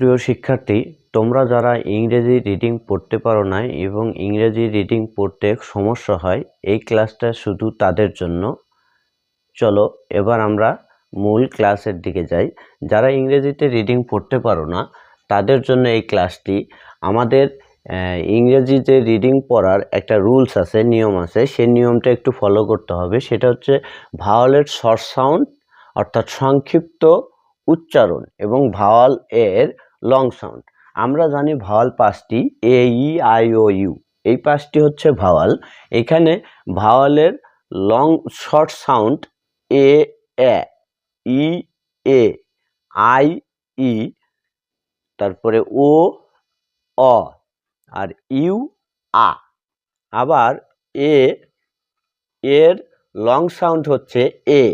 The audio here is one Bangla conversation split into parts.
সুপ্রিয় শিক্ষার্থী, তোমরা যারা ইংরেজি রিডিং পড়তে পারো না এবং ইংরেজি রিডিং পড়তে সমস্যা হয়, এই ক্লাসটা শুধু তাদের জন্য। চলো, এবার আমরা মূল ক্লাসের দিকে যাই। যারা ইংরেজিতে রিডিং পড়তে পারো না, তাদের জন্য এই ক্লাসটি আমাদের ইংরেজিতে রিডিং পড়ার একটা রুলস আছে, নিয়ম আছে সেই নিয়মটা একটু ফলো করতে হবে। সেটা হচ্ছে ভাওয়ালের শর্ট সাউন্ড অর্থাৎ সংক্ষিপ্ত উচ্চারণ এবং ভাওয়াল এর লং সাউন্ড আমরা জানি ভাওয়াল পাঁচটি এ ই আই ও ইউ এই পাঁচটি হচ্ছে ভাওয়াল এখানে ভাওয়ালের long short sound A A E A I E তারপরে ও অ আর ইউ আ আবার এ এর লং সাউন্ড হচ্ছে এ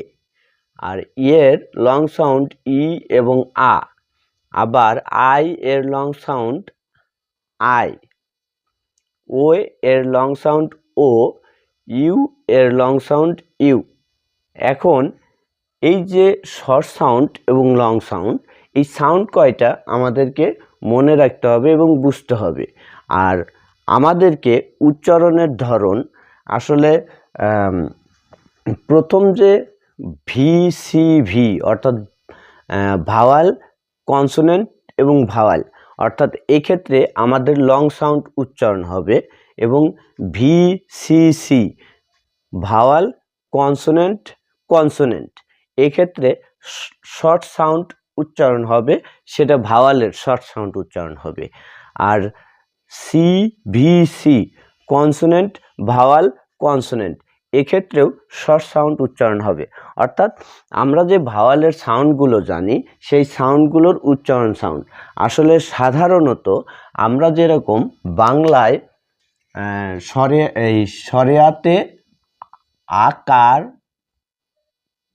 আর ইয়ের লং সাউন্ড ই এবং আ আবার আই এর লং সাউন্ড আই, ও এর লং সাউন্ড ও, ইউ এর লং সাউন্ড ইউ। এখন এই যে শর্ট সাউন্ড এবং লং সাউন্ড, এই সাউন্ড কয়টা আমাদেরকে মনে রাখতে হবে এবং বুঝতে হবে। আর আমাদেরকে উচ্চারণের ধরন আসলে প্রথম যে ভি সি ভি অর্থাৎ ভাওয়াল কনসোনেন্ট এবং ভাওয়াল অর্থাৎ এক্ষেত্রে আমাদের লং সাউন্ড উচ্চারণ হবে এবং V C C vowel consonant consonant এক্ষেত্রে শর্ট সাউন্ড উচ্চারণ হবে, সেটা ভাওয়ালের শর্ট সাউন্ড উচ্চারণ হবে। আর C V C consonant vowel consonant এক্ষেত্রেও শর্ট সাউন্ড উচ্চারণ হবে। অর্থাৎ আমরা যে ভাওয়ালের সাউন্ডগুলো জানি, সেই সাউন্ডগুলোর উচ্চারণ সাউন্ড আসলে সাধারণত আমরা যেরকম বাংলায় সরে এই সরেয়াতে আকার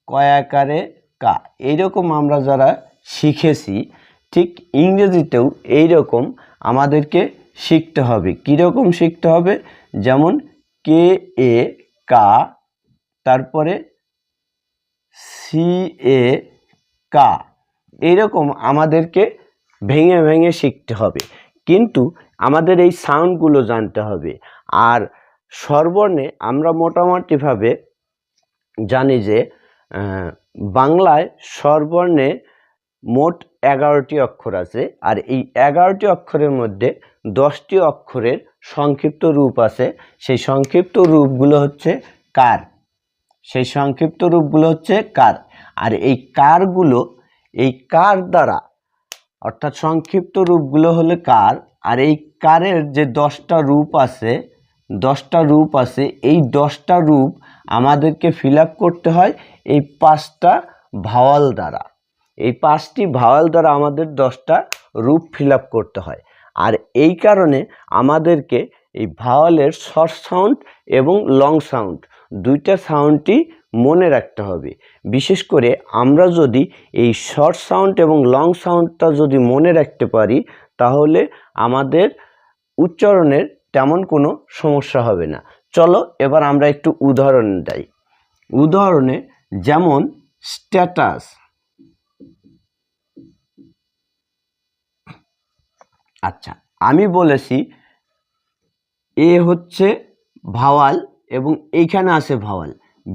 কয়াকারে কা, এইরকম আমরা যারা শিখেছি, ঠিক ইংরেজিতেও এইরকম আমাদেরকে শিখতে হবে। কীরকম শিখতে হবে? যেমন কে, এ কা, তারপরে সি এ কা। এইরকম আমাদেরকে ভেঙে ভেঙে শিখতে হবে। কিন্তু আমাদের এই সাউন্ডগুলো জানতে হবে। আর স্বরবর্ণে আমরা মোটামুটিভাবে জানি যে বাংলায় স্বরবর্ণে মোট এগারোটি অক্ষর আছে। আর এই এগারোটি অক্ষরের মধ্যে দশটি অক্ষরের সংক্ষিপ্ত রূপ আছে। সেই সংক্ষিপ্ত রূপগুলো হচ্ছে কার। সেই সংক্ষিপ্ত রূপগুলো হচ্ছে কার। আর এই কারগুলো, এই কার দ্বারা, অর্থাৎ সংক্ষিপ্ত রূপগুলো হলো কার, আর এই কারের যে দশটা রূপ আছে, দশটা রূপ আছে, এই দশটা রূপ আমাদেরকে ফিল করতে হয় এই পাঁচটা ভাওয়াল দ্বারা। এই পাঁচটি ভাওয়াল দ্বারা আমাদের দশটা রূপ ফিল করতে হয়। আর এই কারণে আমাদেরকে এই ভাওয়ালের শর্ট সাউন্ড এবং লং সাউন্ড দুইটা সাউন্ডই মনে রাখতে হবে। বিশেষ করে আমরা যদি এই শর্ট সাউন্ড এবং লং সাউন্ডটা যদি মনে রাখতে পারি, তাহলে আমাদের উচ্চারণের তেমন কোনো সমস্যা হবে না। চলো এবার আমরা একটু উদাহরণ দেই। উদাহরণে যেমন স্ট্যাটাস আচ্ছা আমি বলেছি এ হচ্ছে ভাওয়াল এবং এইখানে আছে ভাওয়াল।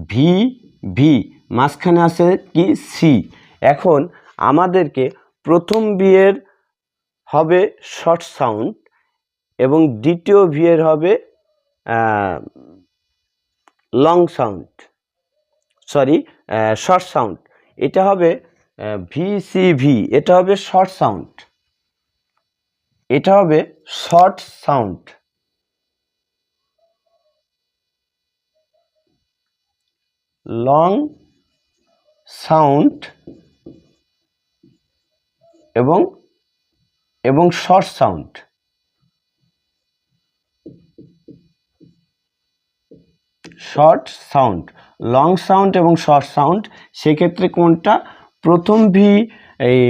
ভি ভি মাঝখানে আছে কি? সি এখন আমাদেরকে প্রথম বিয়ের হবে শর্ট সাউন্ড এবং দ্বিতীয় ভিয়ের হবে long sound sorry short sound এটা হবে ভি সি ভি এটা হবে শর্ট সাউন্ড এটা হবে শর্ট সাউন্ড। লং সাউন্ড এবং এবং short sound. Short sound. Long sound এবং শর্ট সাউন্ড, সেক্ষেত্রে কোনটা? প্রথম ভি, এই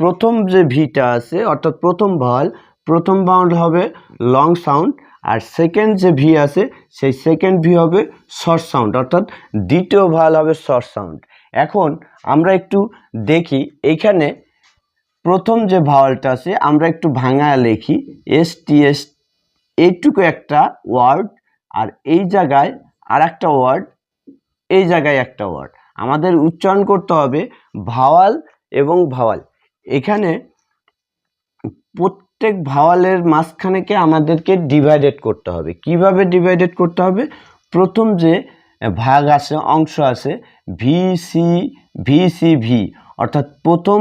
প্রথম যে ভিটা আছে, অর্থাৎ প্রথম ভাওয়াল প্রথম বাউন্ড হবে লং সাউন্ড আর সেকেন্ড যে ভি আছে, সেই সেকেন্ড ভি হবে শর্ট সাউন্ড অর্থাৎ দ্বিতীয় ভাওয়াল হবে শর্ট সাউন্ড এখন আমরা একটু দেখি, এখানে প্রথম যে ভাওয়ালটা আছে, আমরা একটু ভাঙায় লিখি এস টি এস এইটুকু একটা ওয়ার্ড আর এই জায়গায় আর একটা ওয়ার্ড এই জায়গায় একটা ওয়ার্ড আমাদের উচ্চারণ করতে হবে ভাওয়াল এবং ভাওয়াল এখানে প্রত্যেক ভাওয়ালের মাঝখানেকে আমাদেরকে ডিভাইডেড করতে হবে। কীভাবে ডিভাইডেড করতে হবে? প্রথম যে ভাগ আছে, অংশ আছে V C V C V অর্থাৎ প্রথম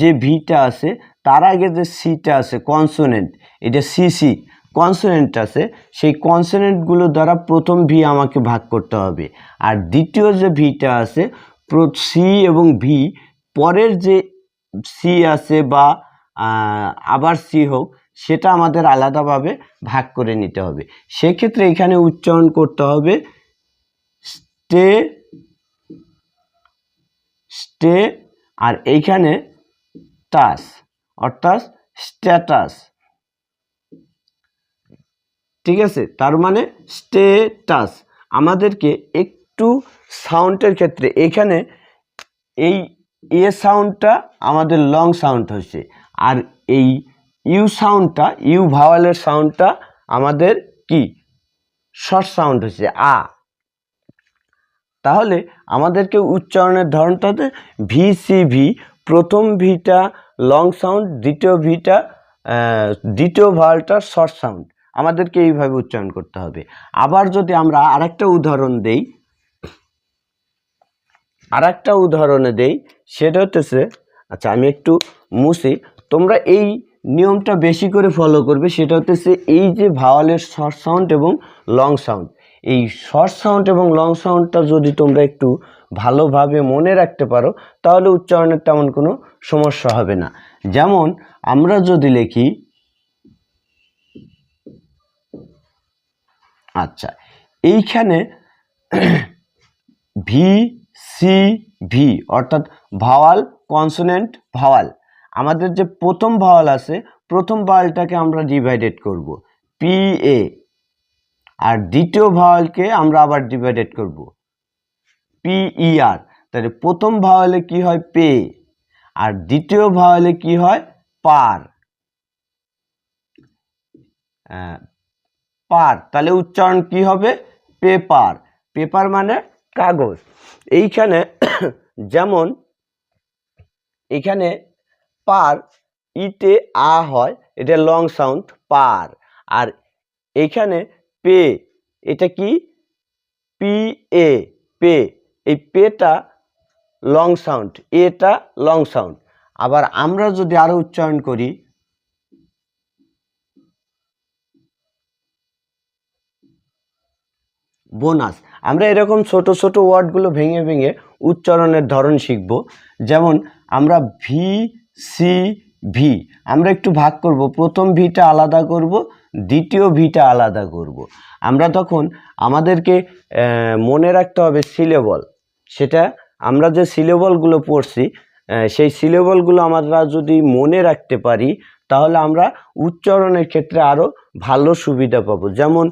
যে ভিটা আছে, তার আগে যে সিটা আছে কনসোনেন্ট এটা সি সি কনসোনেন্ট আছে, সেই কনসোনেন্টগুলো দ্বারা প্রথম ভি আমাকে ভাগ করতে হবে। আর দ্বিতীয় যে ভিটা আছে সি এবং ভি পরের যে সি আছে বা আবার সি হোক, সেটা আমাদের আলাদাভাবে ভাগ করে নিতে হবে। সেক্ষেত্রে এখানে উচ্চারণ করতে হবে স্টে স্টে, আর এইখানে টাস, অর্থাৎ স্ট্যাটাস। ঠিক আছে? তার মানে স্টেটাস আমাদেরকে একটু সাউন্ডের ক্ষেত্রে এখানে এই এ সাউন্ডটা আমাদের লং সাউন্ড হচ্ছে। আর এই ইউ সাউন্ডটা, ইউ ভাওয়ালের সাউন্ডটা আমাদের কি? শর্ট সাউন্ড হচ্ছে আ। তাহলে আমাদেরকে উচ্চারণের ধরনটাতে ভি সি ভি প্রথম ভিটা লং সাউন্ড, দ্বিতীয় ভিটা দ্বিতীয় ভাওয়ালটা শর্ট সাউন্ড। আমাদেরকে এইভাবে উচ্চারণ করতে হবে। আবার যদি আমরা আরেকটা উদাহরণ দেই, আরেকটা উদাহরণে দেই, সেটা হতেছে আচ্ছা আমি একটু মুছি তোমরা এই নিয়মটা বেশি করে ফলো করবে, সেটা হতেছে এই যে ভাওয়ালের শর্ট সাউন্ড এবং লং সাউন্ড এই শর্ট সাউন্ড এবং লং সাউন্ডটা যদি তোমরা একটু ভালোভাবে মনে রাখতে পারো, তাহলে উচ্চারণের তেমন কোনো সমস্যা হবে না। যেমন, আমরা যদি লিখি আচ্ছা এইখানে ভি সি ভি অর্থাৎ ভাওয়াল কনসোনেন্ট ভাওয়াল আমাদের যে প্রথম ভাওয়াল আছে, প্রথম ভাওয়ালটাকে আমরা ডিভাইডেড করব। পি এ আর দ্বিতীয় ভাওয়ালকে আমরা আবার ডিভাইডেড করব। পি ই আর তাহলে প্রথম ভাওয়ালে কি হয়? পে আর দ্বিতীয় ভাওয়ালে কি হয়? পার। পার। তাহলে উচ্চারণ কি হবে? পেপার। পেপার মানে কাগজ। এইখানে যেমন এখানে পার, ইতে আ হয়, এটা লং সাউন্ড পার। আর এখানে পে, এটা কি? পি, এ, পে। এই পেটা লং সাউন্ড এটা লং সাউন্ড আবার আমরা যদি আরও উচ্চারণ করি, বোনাস। আমরা এরকম ছোট ছোট ওয়ার্ডগুলো ভেঙে ভেঙে উচ্চারণের ধরন শিখব। যেমন আমরা ভি সি ভি আমরা একটু ভাগ করব। প্রথম ভিটা আলাদা করব, দ্বিতীয় ভিটা আলাদা করব। আমরা তখন আমাদেরকে মনে রাখতে হবে সিলেবল সেটা আমরা যে সিলেবলগুলো পড়ছি সেই সিলেবলগুলো আমরা যদি মনে রাখতে পারি, তাহলে আমরা উচ্চারণের ক্ষেত্রে আরও ভালো সুবিধা পাবো। যেমন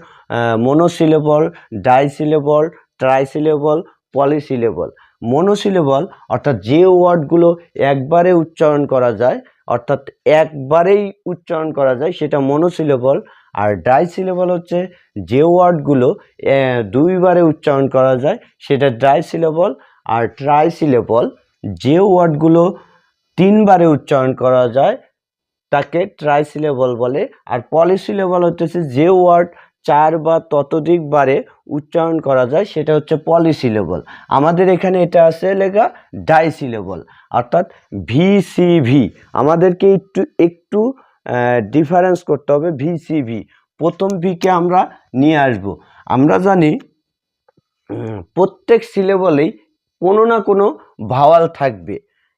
monosyllable disyllable trisyllable polysyllable monosyllable, অর্থাৎ যে ওয়ার্ডগুলো একবারে উচ্চারণ করা যায়, অর্থাৎ একবারেই উচ্চারণ করা যায়, সেটা মনোসিলেবল। আর ডাইসিলেবল হচ্ছে যে ওয়ার্ডগুলো দুইবারে উচ্চারণ করা যায়, সেটা ডাইসিলেবল আর ট্রাইসিলেবল। যে ওয়ার্ডগুলো তিনবারে উচ্চারণ করা যায়, তাকে ট্রাইসিলেবল বলে। আর পলিসিলেবল হচ্ছে যে ওয়ার্ড চার বা ততোধিক বারে উচ্চারণ করা যায়, সেটা হচ্ছে পলিসিলেবল আমাদের এখানে এটা আছে লেখা ডাইসিলেবল অর্থাৎ ভি সি ভি আমাদেরকে একটু একটু ডিফারেন্স করতে হবে ভি সি ভি প্রথম ভিকে আমরা নিয়ে আসব। আমরা জানি প্রত্যেক সিলেবলেই কোনো না কোনো ভাওয়াল থাকবে।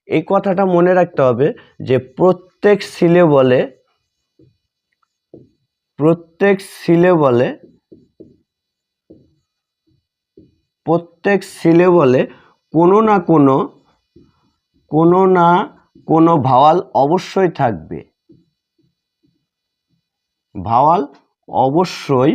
এই কথাটা মনে রাখতে হবে যে প্রত্যেক সিলেবলে প্রত্যেক সিলেবলে প্রত্যেক সিলেবলে কোনো না কোনো কোনো না কোনো ভাওয়াল অবশ্যই থাকবে। ভাওয়াল অবশ্যই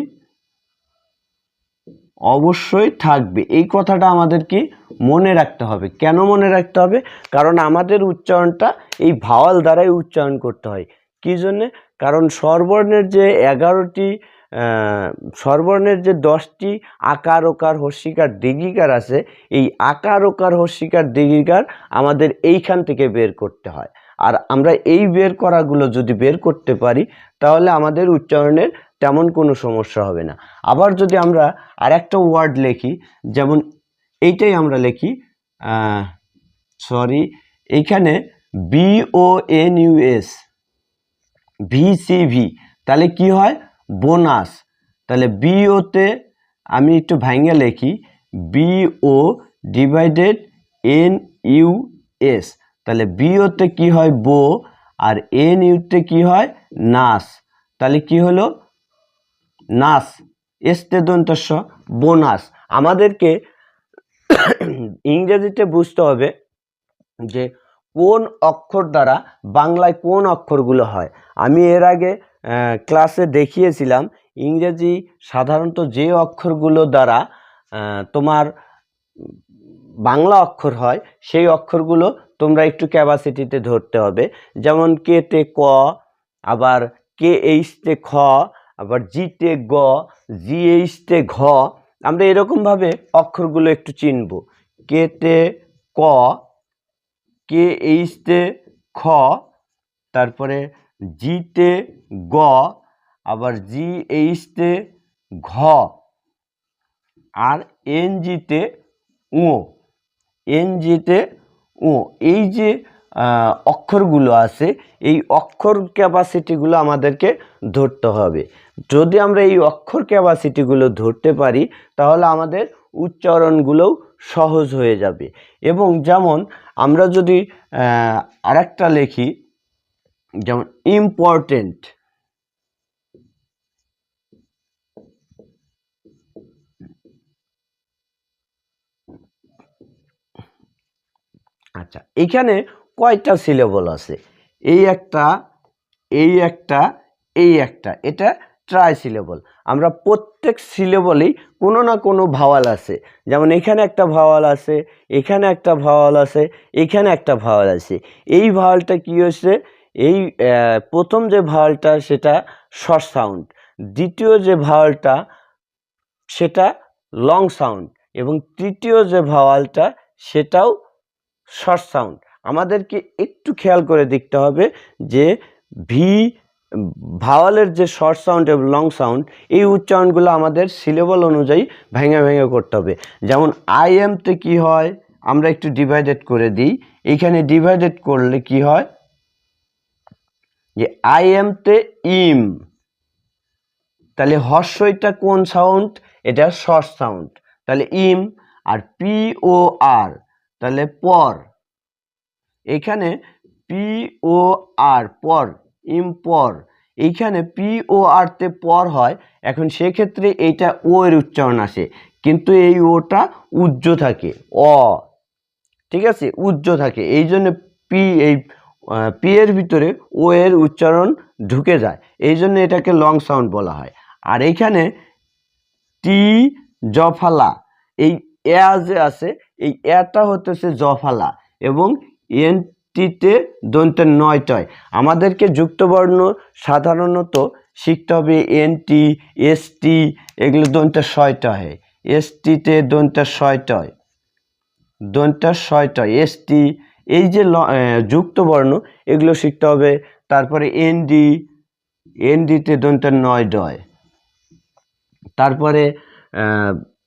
অবশ্যই থাকবে। এই কথাটা আমাদেরকে মনে রাখতে হবে? কেন মনে রাখতে হবে? কারণ আমাদের উচ্চারণটা এই ভাওয়াল দ্বারাই উচ্চারণ করতে হয়। কী জন্যে? কারণ স্বরবর্ণের যে এগারোটি স্বরবর্ণের যে দশটি আকার, ওকার হস্যিকার দিঘিকার আছে, এই আকার, ওকার হস্যিকার দিঘিকার আমাদের এইখান থেকে বের করতে হয়। আর আমরা এই বের করাগুলো যদি বের করতে পারি, তাহলে আমাদের উচ্চারণের তেমন কোনো সমস্যা হবে না। আবার যদি আমরা আর একটা ওয়ার্ড লিখি, যেমন এইটাই আমরা লিখি সরি, এইখানে B O N U S VCV তাহলে কি হয়? বোনাস তাহলে বিওতে আমি একটু ভাঙে লিখি। BO divided N U S তাহলে বিওতে কি হয়? বো আর এন ইউতে কি হয়? নাস তাহলে কি হলো? নাস এস্তে দন্তস্ব বোনাস আমাদেরকে ইংরেজিতে বুঝতে হবে যে কোন অক্ষর দ্বারা বাংলায় কোন অক্ষরগুলো হয়? আমি এর আগে ক্লাসে দেখিয়েছিলাম, ইংরেজি সাধারণত যে অক্ষরগুলো দ্বারা তোমার বাংলা অক্ষর হয়, সেই অক্ষরগুলো তোমরা একটু ক্যাপাসিটিতে ধরতে হবে। যেমন কে তে ক, আবার কে এইচতে খ, আবার জিতে গ, জি এইচতে ঘ, আমরা এরকমভাবে অক্ষরগুলো একটু চিনব। কে তে ক কে এইচতে খ, তারপরে জিতে গ, আবার জি এইচতে ঘ, আর এন জিতে ও এন জিতে ও এই যে অক্ষরগুলো আছে, এই অক্ষর ক্যাপাসিটিগুলো আমাদেরকে ধরতে হবে। যদি আমরা এই অক্ষর ক্যাপাসিটিগুলো ধরতে পারি, তাহলে আমাদের উচ্চারণগুলোও সহজ হয়ে যাবে। এবং যেমন আমরা যদি আরেকটা লিখি, যেমন ইম্পর্টেন্ট আচ্ছা এখানে কয়টা সিলেবল আছে? এই একটা এই একটা এই একটা, এটা ট্রাই সিলেবল আমরা প্রত্যেক সিলেবলেই কোনো না কোনো ভাওয়াল আছে। যেমন এখানে একটা ভাওয়াল আছে, এখানে একটা ভাওয়াল আছে, এখানে একটা ভাওয়াল আছে। এই ভাওয়ালটা কী হয়েছে? এই প্রথম যে ভাওয়ালটা সেটা শর্ট সাউন্ড দ্বিতীয় যে ভাওয়ালটা সেটা লং সাউন্ড এবং তৃতীয় যে ভাওয়ালটা সেটাও শর্ট সাউন্ড আমাদেরকে একটু খেয়াল করে দেখতে হবে যে ভি ভাওয়ালের যে শর্ট সাউন্ড এবং লং সাউন্ড এই উচ্চারণগুলো আমাদের সিলেবল অনুযায়ী ভেঙে ভেঙে করতে হবে। যেমন আই এমতে কি হয়? আমরা একটু ডিভাইডেড করে দিই। এখানে ডিভাইডেড করলে কি হয়? যে আই এমতে ইম তাহলে হর্ষইটা কোন সাউন্ড এটা শর্ট সাউন্ড তাহলে ইম আর পি ও আর তাহলে পর এখানে পি ও আর পর ইম পর এইখানে পি ও আর তে পর হয়, এখন সেক্ষেত্রে এইটা ও এর উচ্চারণ আসে, কিন্তু এই ওটা উজ্জ থাকে, অ, ঠিক আছে উজ্জ থাকে, এই জন্য পি এই পি এর ভিতরে ও এর উচ্চারণ ঢুকে যায়, এই জন্য এটাকে লং সাউন্ড বলা হয়, আর এইখানে টি জফালা, এই এ যে আছে, এই এটা হতেছে জফালা, এবং এন টিতে দন্তের নয়টায়। আমাদেরকে যুক্তবর্ণ সাধারণত শিখতে হবে এন টি, এস টি, এগুলো দন্তের ছয়টা হয় এস টিতে দন্তের ছয়টায়। দন্তের ছয়টায়। এস টি, এই যে যুক্তবর্ণ, এগুলো শিখতে হবে। তারপরে এন ডি এন ডিতে দন্তের নয় ডয় তারপরে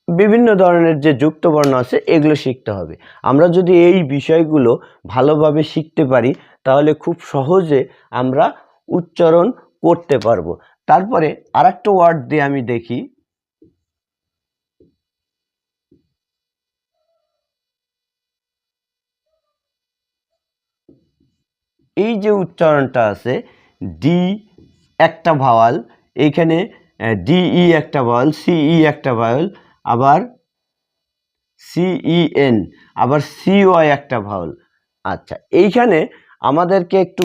বিভিন্ন ধরনের যে যুক্তবর্ণ আছে, এগুলো শিখতে হবে। আমরা যদি এই বিষয়গুলো ভালোভাবে শিখতে পারি, তাহলে খুব সহজে আমরা উচ্চারণ করতে পারব। তারপরে আর একটা ওয়ার্ড দিয়ে আমি দেখি। এই যে উচ্চারণটা আছে, ডি একটা ভাওয়াল এইখানে ডিই একটা ভাওয়াল সিই একটা ভাওয়াল আবার সিইএন আবার সিওয়াই একটা ভাওয়াল আচ্ছা এইখানে আমাদেরকে একটু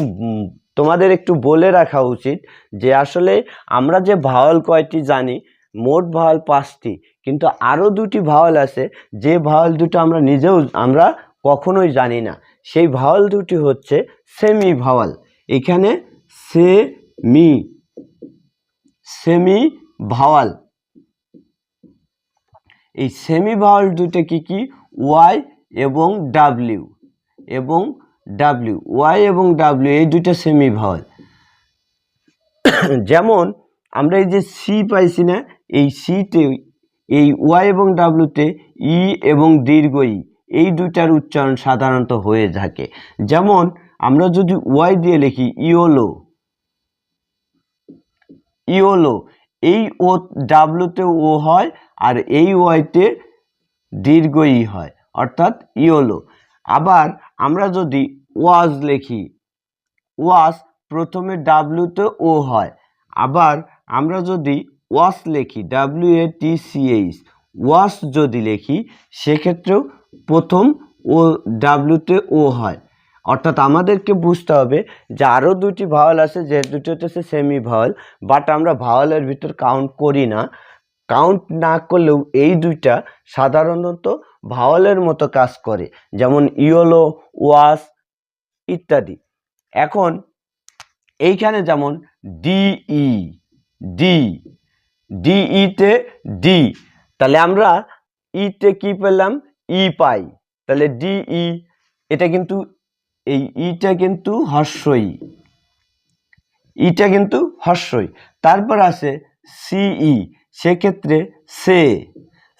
তোমাদের একটু বলে রাখা উচিত যে আসলে আমরা যে ভাওয়াল কয়টি জানি, মোট ভাওয়াল পাঁচটি, কিন্তু আরও দুটি ভাওয়াল আছে, যে ভাওয়াল দুটো আমরা নিজেও, আমরা কখনোই জানি না। সেই ভাওয়াল দুটি হচ্ছে সেমি ভাওয়াল এখানে সে মি সেমি ভাওয়াল এই সেমি ভাওয়াল দুটো কি কি? ওয়াই এবং ডাব্লিউ এবং ডাব্লিউ ওয়াই এবং ডাব্লিউ এই দুটো সেমি ভাওয়াল যেমন আমরা এই যে সি পাইছি না, এই সিতে এই ওয়াই এবং ডাব্লিউতে ই এবং দীর্ঘ ই এই দুইটার উচ্চারণ সাধারণত হয়ে থাকে। যেমন আমরা যদি ওয়াই দিয়ে লিখি ইওলো ইওলো এই ও ডাব্লুতে ও হয় আর এই ওয়াইতে দীর্ঘ ই হয়, অর্থাৎ ইওলো আবার আমরা যদি ওয়াজ লিখি ওয়াস প্রথমে ডাব্লুতে ও হয়, আবার আমরা যদি ওয়াস লিখি, W A T C H watch যদি লিখি, সেক্ষেত্রেও প্রথম ও ডাব্লুতে ও হয়। অর্থাৎ আমাদেরকে বুঝতে হবে যে আরও দুটি ভাওয়াল আছে, যে দুটি হচ্ছে সেমি ভাওয়াল বাট আমরা ভাওয়ালের ভিতর কাউন্ট করি না। কাউন্ট না করলেও এই দুইটা সাধারণত ভাওয়ালের মতো কাজ করে, যেমন ইয়োলো, ওয়াস ইত্যাদি। এখন এইখানে যেমন ডিই ডি ডিইতে ডি, তাহলে আমরা ইতে কি পেলাম? ই পাই। তাহলে ডিই এটা কিন্তু এই ইটা কিন্তু হর্ষই। ইটা কিন্তু হর্ষই। তারপর আছে সিই, সেক্ষেত্রে সে।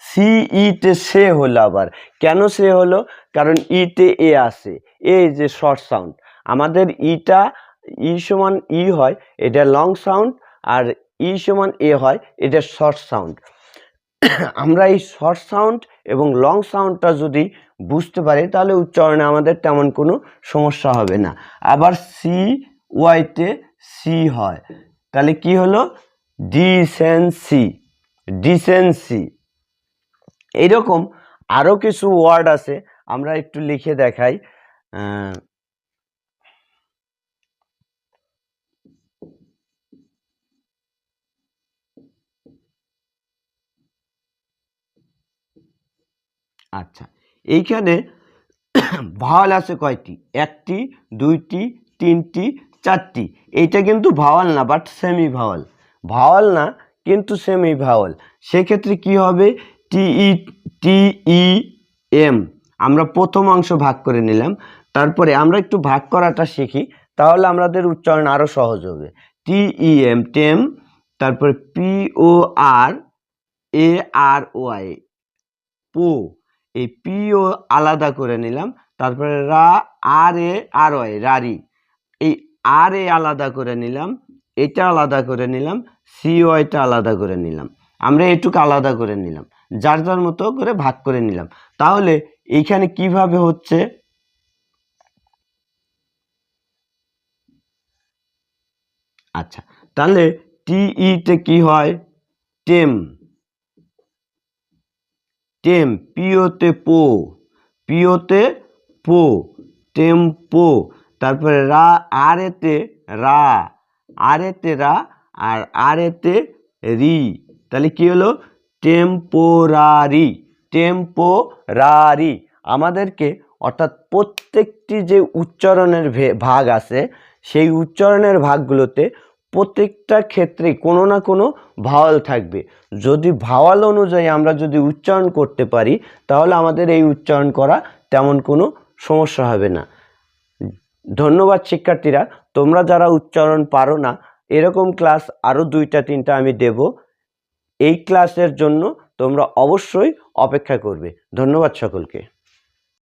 সিইতে সে হলো আবার। কেন সে হলো? কারণ ইতে এ আছে। এ যে শর্ট সাউন্ড। আমাদের ইটা ই সমান ই হয়, এটা লং সাউন্ড, আর ই সমান এ হয়, এটা শর্ট সাউন্ড। আমরা এই শর্ট সাউন্ড এবং লং সাউন্ডটা যদি বুঝতে পারি, তাহলে উচ্চারণে আমাদের তেমন কোনো সমস্যা হবে না। আবার সি ওয়াইতে সি হয়। তাহলে কি হলো? Decency decency. এইরকম আরও কিছু ওয়ার্ড আছে, আমরা একটু লিখে দেখাই। আচ্ছা। এইখানে ভাওয়াল আছে কয়টি? একটি, দুইটি, তিনটি, চারটি। এইটা কিন্তু ভাওয়াল না বাট সেমি ভাওয়াল ভাওয়াল না, কিন্তু সেমি ভাওয়াল সেক্ষেত্রে কি হবে? টিই টিই এম আমরা প্রথম অংশ ভাগ করে নিলাম। তারপরে আমরা একটু ভাগ করাটা শিখি। তাহলে আমাদের উচ্চারণ আরও সহজ হবে। টিই এম টেম তারপরে পি ও আর এ আর ওয়াই পো। এই পিও আলাদা করে নিলাম। তারপরে রা, আর, এ, আর, ওয়াই, রারি। এই আর, এ আলাদা করে নিলাম, এটা আলাদা করে নিলাম সি ওয়াইটা আলাদা করে নিলাম। আমরা এটুকু আলাদা করে নিলাম। যার যার মতো করে ভাগ করে নিলাম। তাহলে এইখানে কীভাবে হচ্ছে? আচ্ছা তাহলে টিইতে কি হয়? টেম টেম পিওতে পো পিওতে পো টেম্পো তারপরে রা আর এতে রা আর এতে রা আর আর এতে রি তাহলে কি হলো টেম্পোরারি টেম্পোরারি আমাদেরকে অর্থাৎ প্রত্যেকটি যে উচ্চারণের ভাগ আছে সেই উচ্চারণের ভাগগুলোতে প্রত্যেকটা ক্ষেত্রে কোনো না কোনো ভাওয়াল থাকবে। যদি ভাওয়াল অনুযায়ী আমরা যদি উচ্চারণ করতে পারি, তাহলে আমাদের এই উচ্চারণ করা তেমন কোনো সমস্যা হবে না। ধন্যবাদ শিক্ষার্থীরা, তোমরা যারা উচ্চারণ পারো না, এরকম ক্লাস আরও দুইটা, তিনটা আমি দেব। এই ক্লাসের জন্য তোমরা অবশ্যই অপেক্ষা করবে। ধন্যবাদ সকলকে।